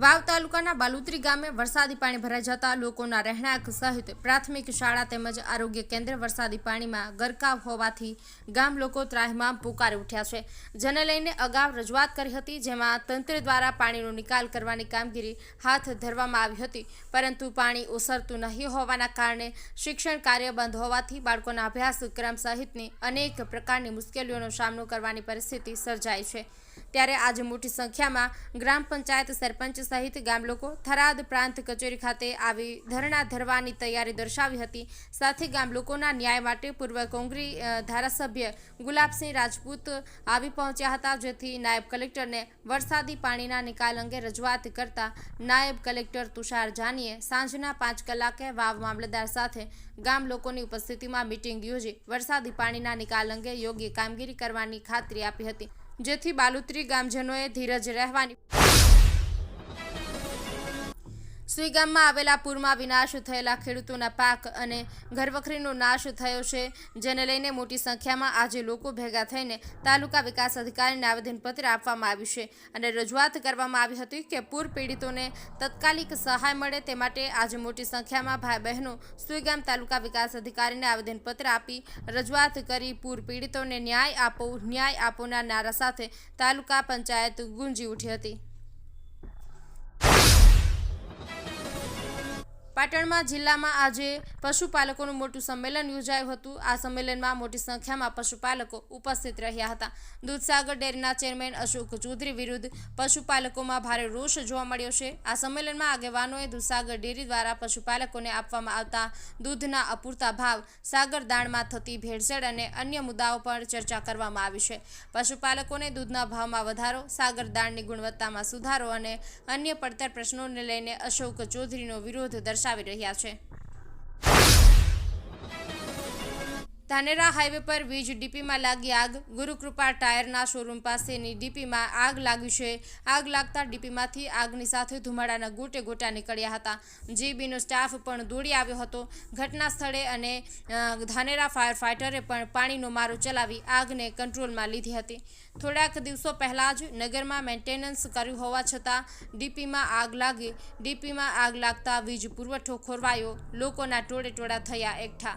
વાવ તાલુકાના બાલુત્રી ગામે વરસાદી પાણી ભરાઈ જતા લોકોના રહેણાંક સહિત પ્રાથમિક શાળા તેમજ આરોગ્ય કેન્દ્ર વરસાદી પાણીમાં ગરકાવ હોવાથી ગામ લોકો ત્રાહિમામ પુકારી ઉઠ્યા છે. જેને લઈને અગાઉ રજૂઆત કરી હતી જેમાં તંત્ર દ્વારા પાણીનો નિકાલ કરવાની કામગીરી હાથ ધરવામાં આવી હતી. પરંતુ પાણી ઓસરતું નહીં હોવાના કારણે શિક્ષણ કાર્ય બંધ હોવાથી બાળકોના અભ્યાસક્રમ સહિતની અનેક પ્રકારની મુશ્કેલીઓનો સામનો કરવાની પરિસ્થિતિ સર્જાઈ છે. ત્યારે આજે મોટી સંખ્યામાં ગ્રામ પંચાયત સરપંચ સહિત ગામ લોકો થરાદ પ્રાંત કચેરી ખાતે આવી ધરણા ધરવાની તૈયારી દર્શાવી હતી. સાથે ગામ લોકોના ન્યાય માટે પૂર્વ કોંગ્રી ધારાસભ્ય ગુલાબસિંહ રાજપૂત આવી પહોંચ્યા હતા, જેથી નાયબ કલેક્ટરને વરસાદી પાણીના નિકાલ અંગે રજૂઆત કરતા નાયબ કલેક્ટર તુષાર જાનીએ સાંજના પાંચ કલાકે વાવ મામલતદાર સાથે ગામ લોકોની ઉપસ્થિતિમાં મિટિંગ યોજી વરસાદી પાણીના નિકાલ અંગે યોગ્ય કામગીરી કરવાની ખાતરી આપી હતી. જેથી બાલુત્રી ગામજનોએ ધીરજ રહેવાની સુઈ ગામમાં આવેલા પૂરમાં વિનાશ થયેલા ખેડૂતોના પાક અને ઘરવખરીનો નાશ થયો છે, જેને લઈને મોટી સંખ્યામાં આજે લોકો ભેગા થઈને તાલુકા વિકાસ અધિકારીને આવેદનપત્ર આપવામાં આવ્યું છે અને રજૂઆત કરવામાં આવી હતી કે પૂર પીડિતોને તત્કાલિક સહાય મળે તે માટે આજે મોટી સંખ્યામાં ભાઈ બહેનો સુઈગામ તાલુકા વિકાસ અધિકારીને આવેદનપત્ર આપી રજૂઆત કરી પૂર પીડિતોને ન્યાય આપો, ન્યાય આપોના નારા સાથે તાલુકા પંચાયત ગુંજી ઉઠી હતી. પાટણમાં જિલ્લામાં આજે પશુપાલકોનું મોટું સંમેલન યોજાયું હતું. આ સંમેલનમાં મોટી સંખ્યામાં પશુપાલકો ઉપસ્થિત રહ્યા હતા. દૂધસાગર ડેરીના ચેરમેન અશોક ચૌધરી વિરુદ્ધ પશુપાલકોમાં ભારે રોષ જોવા મળ્યો છે. આ સંમેલનમાં આગેવાનોએ દૂધસાગર ડેરી દ્વારા પશુપાલકોને આપવામાં આવતા દૂધના અપૂરતા ભાવ, સાગર દાણમાં થતી ભેળસેળ અને અન્ય મુદ્દાઓ પર ચર્ચા કરવામાં આવી છે. પશુપાલકોને દૂધના ભાવમાં વધારો, સાગર દાણની ગુણવત્તામાં સુધારો અને અન્ય પડતર પ્રશ્નોને લઈને અશોક ચૌધરીનો વિરોધ દર્શાવી રહ્યા છે ધાનેરા હાઈવે પર વીજ ડીપીમાં લાગી આગ. ગુરુકૃપા ટાયરના શોરૂમ પાસેની ડીપીમાં આગ લાગી છે. આગ લાગતા ડીપીમાંથી આગની સાથે ધુમાડાના ગોટે ગોટા નીકળ્યા હતા. જીબીનો સ્ટાફ પણ દોડી આવ્યો હતો. ઘટના સ્થળે અને ધાનેરા ફાયર ફાઇટરે પણ પાણીનો મારો ચલાવી આગને કંટ્રોલમાં લીધી હતી. થોડાક દિવસો પહેલાં જ નગરમાં મેન્ટેનન્સ કર્યું હોવા છતાં ડીપીમાં આગ લાગી. ડીપીમાં આગ લાગતા વીજ પુરવઠો ખોરવાયો. લોકોના ટોળે ટોળા થયા એકઠા.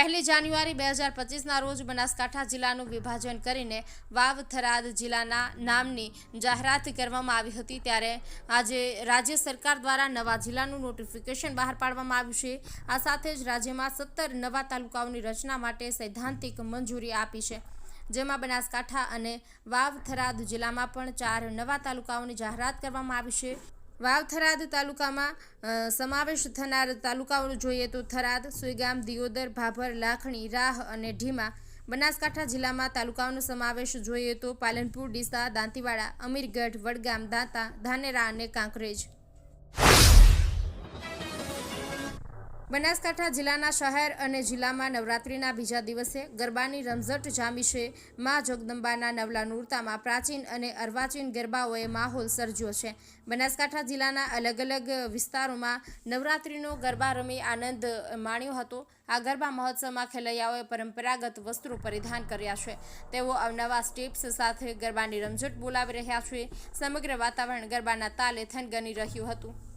પહેલી જાન્યુઆરી બે હજાર પચીસના રોજ બનાસકાંઠા જિલ્લાનું વિભાજન કરીને વાવ થરાદ જિલ્લાના નામની જાહેરાત કરવામાં આવી હતી. ત્યારે આજે રાજ્ય સરકાર દ્વારા નવા જિલ્લાનું નોટિફિકેશન બહાર પાડવામાં આવ્યું છે. આ સાથે જ રાજ્યમાં સત્તર નવા તાલુકાઓની રચના માટે સૈદ્ધાંતિક મંજૂરી આપી છે. જેમાં બનાસકાંઠા અને વાવ થરાદ જિલ્લામાં પણ ચાર નવા તાલુકાઓની જાહેરાત કરવામાં આવી છે. વાવ થરાદ તાલુકામાં સમાવેશ થનાર તાલુકાઓ જોઈએ તો થરાદ, સુઈગામ, દિયોદર, ભાભર, લાખણી, રાહ અને ઢીમા, બનાસકાંઠા જિલ્લામાં તાલુકાઓનો સમાવેશ જોઈએ તો પાલનપુર, ડીસા, દાંતીવાડા, અમીરગઢ, વડગામ, દાંતા, ધાનેરા અને કાંકરેજ. બનાસકાંઠા જિલ્લાના શહેર અને જિલ્લામાં નવરાત્રિના બીજા દિવસે ગરબાની રમઝટ જામી છે મા જગદંબાના નવલા નૂરતામાં પ્રાચીન અને અર્વાચીન ગરબાઓએ માહોલ સર્જ્યો છે. બનાસકાંઠા જિલ્લાના અલગ અલગ વિસ્તારોમાં નવરાત્રિનો ગરબા રમી આનંદ માણ્યો હતો. આ ગરબા મહોત્સવમાં ખેલૈયાઓએ પરંપરાગત વસ્ત્રો પરિધાન કર્યા છે. તેઓ અવનવા સ્ટેપ્સ સાથે ગરબાની રમઝટ બોલાવી રહ્યા છે. સમગ્ર વાતાવરણ ગરબાના તાલે થનગની રહ્યું હતું.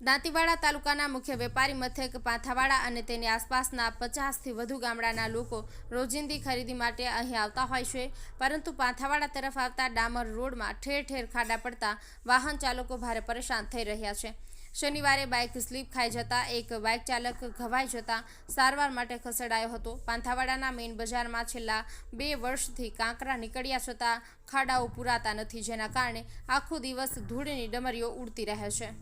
દાંતીવાડા તાલુકાના મુખ્ય વેપારી મથક પાથાવાડા અને તેની આસપાસના પચાસથી વધુ ગામડાના લોકો રોજિંદી ખરીદી માટે અહીં આવતા હોય છે. પરંતુ પાંથાવાડા તરફ આવતા ડામર રોડમાં ઠેર ઠેર ખાડા પડતા વાહન ચાલકો ભારે પરેશાન થઈ રહ્યા છે. શનિવારે બાઇક સ્લીપ ખાઈ જતા એક બાઇક ચાલક ઘવાઈ જતા સારવાર માટે ખસેડાયો હતો. પાંથાવાડાના મેઇન બજારમાં છેલ્લા બે વર્ષથી કાંકરા નીકળ્યા છતાં ખાડાઓ પૂરાતા નથી, જેના કારણે આખો દિવસ ધૂળની ડમરીઓ ઉડતી રહે છે.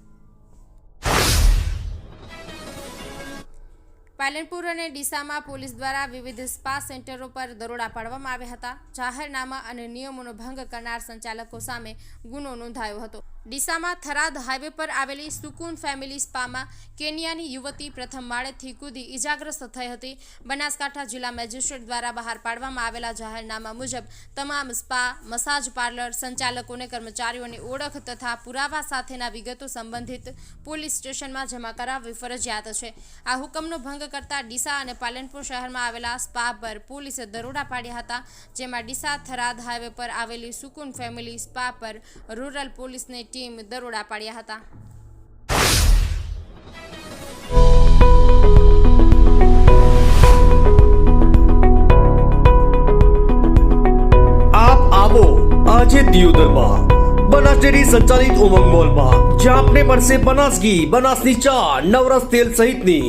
પાલનપુર અને ડીસામાં પોલીસ દ્વારા વિવિધ સ્પા સેન્ટરો પર દરોડા પાડવામાં આવ્યા હતા. જાહેરનામા અને નિયમોનો ભંગ કરનાર સંચાલકો સામે ગુનો નોંધાયો હતો. ડીસામાં થરાદ હાઈવે પર આવેલી સુકૂન ફેમિલી સ્પામાં કેનિયાની યુવતી પ્રથમ માળેથી કૂદી ઇજાગ્રસ્ત થઈ હતી. બનાસકાંઠા જિલ્લા મેજિસ્ટ્રેટ દ્વારા બહાર પાડવામાં આવેલા જાહેરનામા મુજબ તમામ સ્પા, મસાજ પાર્લર, સંચાલકોને કર્મચારીઓની ઓળખ તથા પુરાવા સાથેના વિગતો સંબંધિત પોલીસ સ્ટેશનમાં જમા કરાવવી ફરજિયાત છે. આ હુકમનો ભંગ કરતા ડીસા અને પાલનપુર શહેરમાં આવેલા સ્પા પર પોલીસે દરોડા પાડ્યા હતા, જેમાં ડીસા થરાદ હાઈવે પર આવેલી સુકુન ફેમિલી સ્પા પર રૂરલ પોલીસની ટીમ દરોડા પાડ્યા હતા. આજે દિયોદરમાં, બનાસ ડેરી સંચાલિત ઉમંગ મોલમાં, જ્યાં આપને મળશે બનાસ ઘી બનાસની ચા નવરસ તેલ સહિતની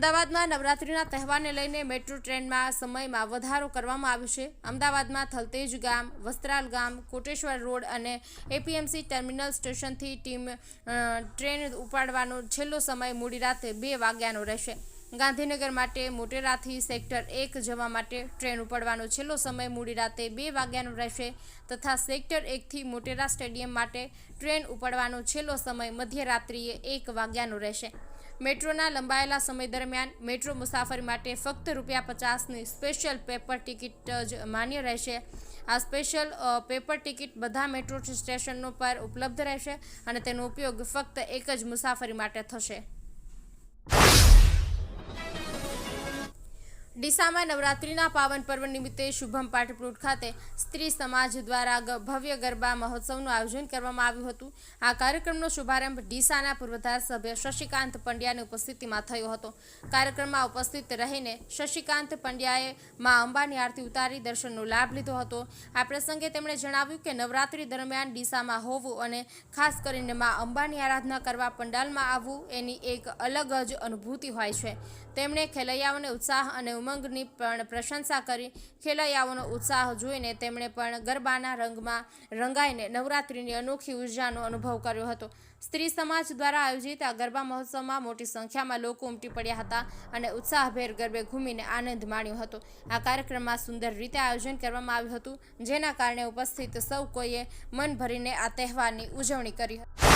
અમદાવાદમાં નવરાત્રિના તહેવારને લઈને મેટ્રો ટ્રેનમાં સમયમાં વધારો કરવામાં આવ્યો છે. અમદાવાદમાં થલતેજ ગામ, વસ્ત્રાલ ગામ, કોટેશ્વર રોડ અને એપીએમસી ટર્મિનલ સ્ટેશનથી ટીમ ટ્રેન ઉપાડવાનો છેલ્લો સમય મોડી રાતે બે વાગ્યાનો રહેશે. ગાંધીનગર માટે મોટેરાથી સેક્ટર એક જવા માટે ટ્રેન ઉપડવાનો છેલ્લો સમય મોડી રાતે બે વાગ્યાનો રહેશે તથા સેક્ટર એકથી મોટેરા સ્ટેડિયમ માટે ટ્રેન ઉપડવાનો છેલ્લો સમય મધ્યરાત્રિએ એક વાગ્યાનો રહેશે. મેટ્રોના લંબાયેલા સમય દરમિયાન મેટ્રો મુસાફરી માટે ફક્ત રૂપિયા પચાસની સ્પેશિયલ પેપર ટિકિટ જ માન્ય રહેશે. આ સ્પેશિયલ પેપર ટિકિટ બધા મેટ્રો સ્ટેશનો પર ઉપલબ્ધ રહેશે અને તેનો ઉપયોગ ફક્ત એક જ મુસાફરી માટે થશે. ડીસામાં નવરાત્રિના પાવન પર્વ નિમિત્તે શુભમ પાટપ્લોટ ખાતે સ્ત્રી સમાજ દ્વારા ભવ્ય ગરબા મહોત્સવનું આયોજન કરવામાં આવ્યું હતું. આ કાર્યક્રમનો શુભારંભ ડીસાના પૂર્વ ધારાસભ્ય શશિકાંત પંડ્યાની ઉપસ્થિતિમાં થયો હતો. કાર્યક્રમમાં ઉપસ્થિત રહીને શશિકાંત પંડ્યાએ મા અંબાની આરતી ઉતારી દર્શનનો લાભ લીધો હતો. આ પ્રસંગે તેમણે જણાવ્યું કે નવરાત્રિ દરમિયાન ડીસામાં હોવું અને ખાસ કરીને મા અંબાની આરાધના કરવા પંડાલમાં આવવું એની એક અલગ જ અનુભૂતિ હોય છે. તેમણે ખેલૈયાઓને ઉત્સાહ અને ઉમંગની પણ પ્રશંસા કરી. ખેલૈયાઓનો ઉત્સાહ જોઈને તેમણે પણ ગરબાના રંગમાં રંગાઈને નવરાત્રિની અનોખી ઉર્જાનો અનુભવ કર્યો હતો. સ્ત્રી સમાજ દ્વારા આયોજિત આ ગરબા મહોત્સવમાં મોટી સંખ્યામાં લોકો ઉમટી પડ્યા હતા અને ઉત્સાહભેર ગરબે ઘૂમીને આનંદ માણ્યો હતો. આ કાર્યક્રમમાં સુંદર રીતે આયોજન કરવામાં આવ્યું હતું, જેના કારણે ઉપસ્થિત સૌ કોઈએ મન ભરીને આ તહેવારની ઉજવણી કરી હતી.